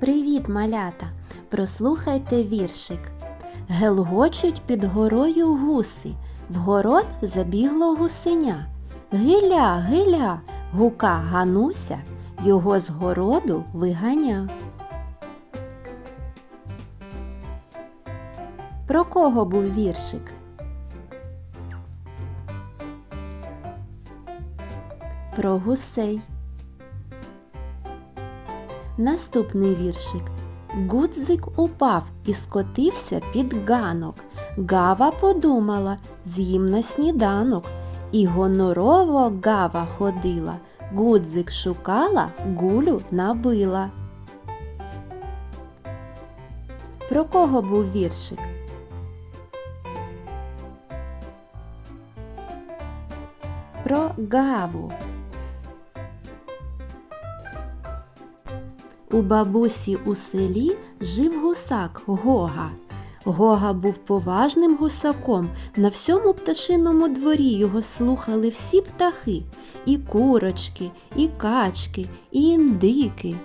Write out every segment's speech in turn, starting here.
Привіт, малята! Прослухайте віршик. Гелгочуть під горою гуси, в город забігло гусеня. Гиля, гиля, гука Гануся, його з городу виганя. Про кого був віршик? Про гусей. Наступний віршик. Гудзик упав і скотився під ганок. Гава подумала, з'їм на сніданок. І гонорово гава ходила. Гудзик шукала, гулю набила. Про кого був віршик? Про гаву. У бабусі у селі жив гусак Гога. Гога був поважним гусаком. На всьому пташиному дворі його слухали всі птахи і курочки, і качки, і індики.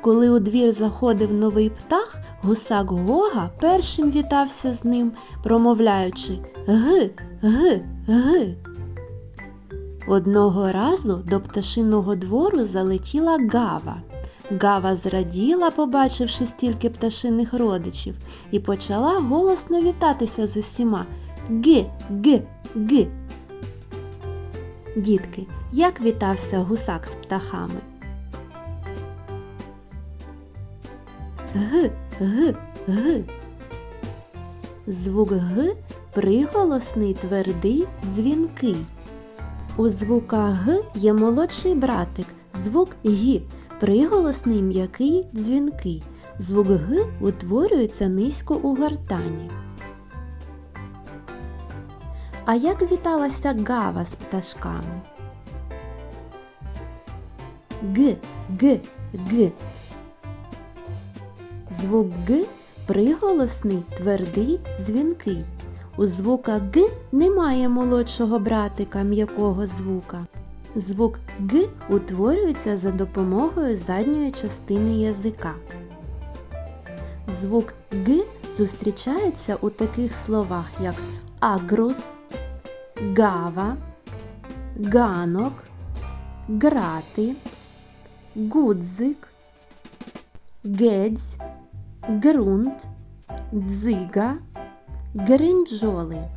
Коли у двір заходив новий птах, гусак Гога першим вітався з ним, промовляючи Г, г, г. Одного разу до пташиного двору залетіла гава. Гава зраділа, побачивши стільки пташиних родичів, і почала голосно вітатися з усіма. Ги, ги, ги. Дітки, як вітався гусак з птахами? Г, г, г. Звук Г приголосний, твердий, дзвінкий. У звука Г є молодший братик, звук Г, приголосний м'який дзвінкий. Звук Г утворюється низько у гортані. А як віталася гава з пташками? Г, Г, Г. Звук Г приголосний, твердий, дзвінкий. У звука Г немає молодшого братика м'якого звука. Звук Г утворюється за допомогою задньої частини язика. Звук Г зустрічається у таких словах, як агрус, гава, ганок, грати, гудзик, гедзь, ґрунт, дзига, гринджоли.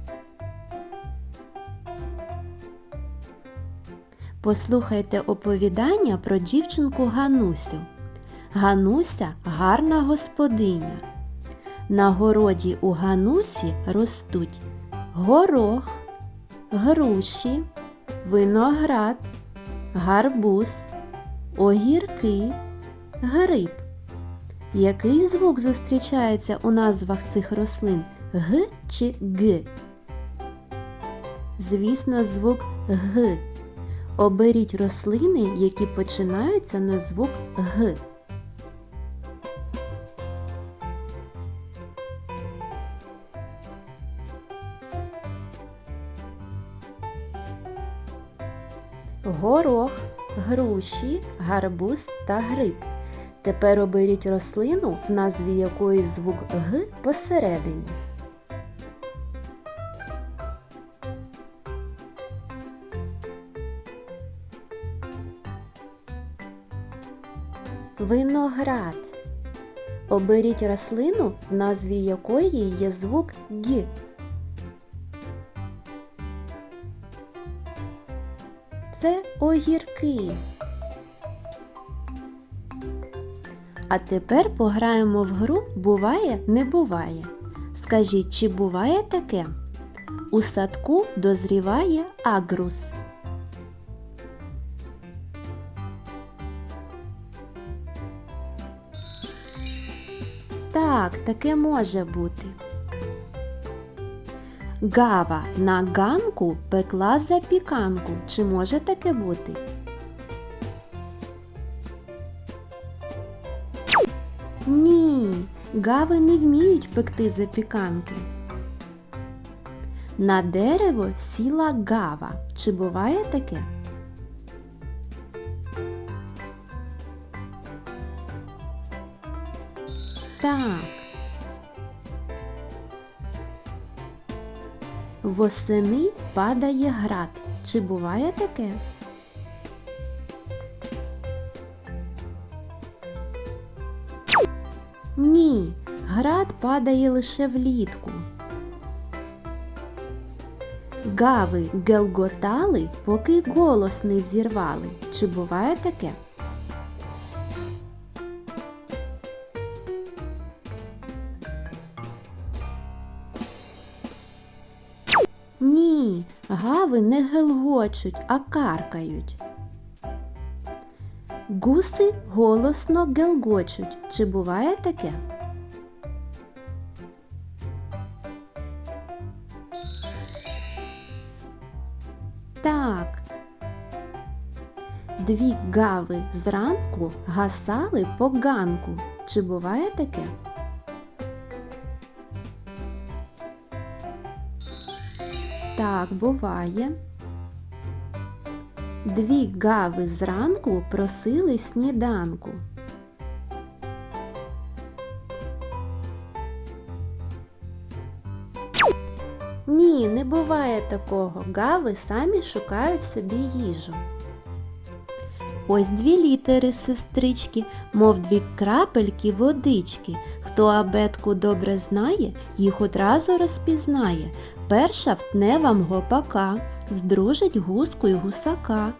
Послухайте оповідання про дівчинку Ганусю. Гануся гарна господиня. На городі у Ганусі ростуть горох, груші, виноград, гарбуз, огірки, гриб. Який звук зустрічається у назвах цих рослин Г чи Г? Звісно, звук Г. Оберіть рослини, які починаються на звук Г. Горох, груші, гарбуз та гриб. Тепер оберіть рослину, в назві якої звук Г посередині. Виноград. Оберіть рослину, в назві якої є звук Г. Це огірки. А тепер пограємо в гру Буває, не буває. Скажіть, чи буває таке? У садку дозріває агрус. Так, таке може бути. Гава на ганку пекла запіканку. Чи може таке бути? Ні, гави не вміють пекти запіканки. На дерево сіла гава. Чи буває таке? Так. Восени падає град. Чи буває таке? Ні, град падає лише влітку. Гави гелготали, поки голос не зірвали. Чи буває таке? Ні, гави не гелгочуть, а каркають. Гуси голосно гелгочуть. Чи буває таке? Так. Дві гави зранку гасали по ганку. Чи буває таке? Так, буває. Дві гави зранку просили сніданку. Ні, не буває такого. Гави самі шукають собі їжу. Ось дві літери сестрички, мов дві крапельки водички. Хто абетку добре знає, їх одразу розпізнає. Перша втне вам гопака, здружить гуску й гусака.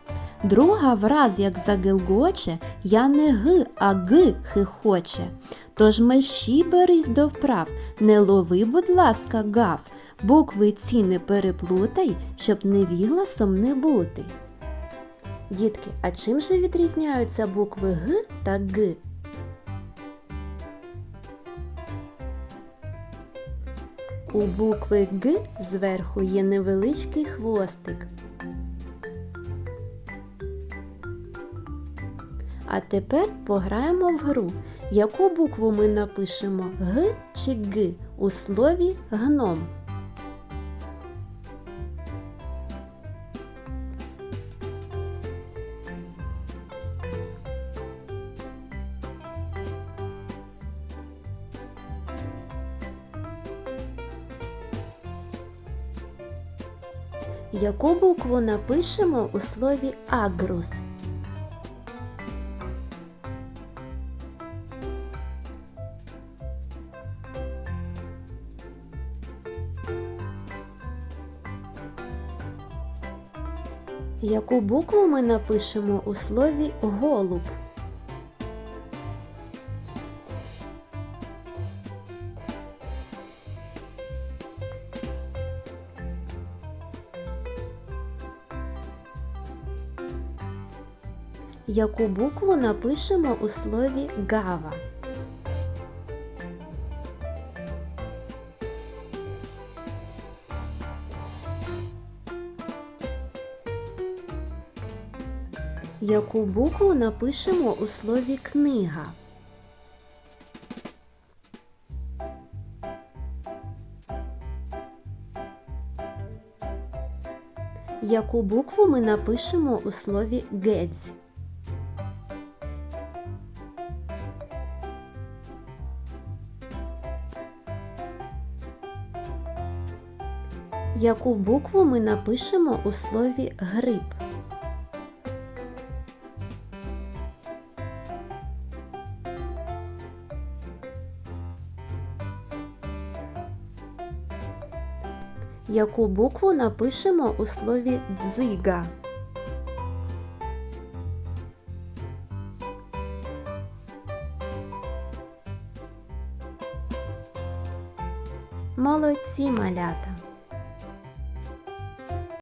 Друга враз як загилгоче, я не г, а г хихоче. Тож мерщій берись до вправ, не лови, будь ласка, гав, букви ці не переплутай, щоб невігласом не бути. Дітки, а чим же відрізняються букви Г та Г? У букви Г зверху є невеличкий хвостик. А тепер пограємо в гру. Яку букву ми напишемо Г чи Г у слові гном? Яку букву напишемо у слові агрус? Яку букву ми напишемо у слові голуб? Яку букву напишемо у слові гава? Яку букву напишемо у слові книга? Яку букву ми напишемо у слові гедзь? Яку букву ми напишемо у слові гриб? Яку букву напишемо у слові дзига? Молодці малята!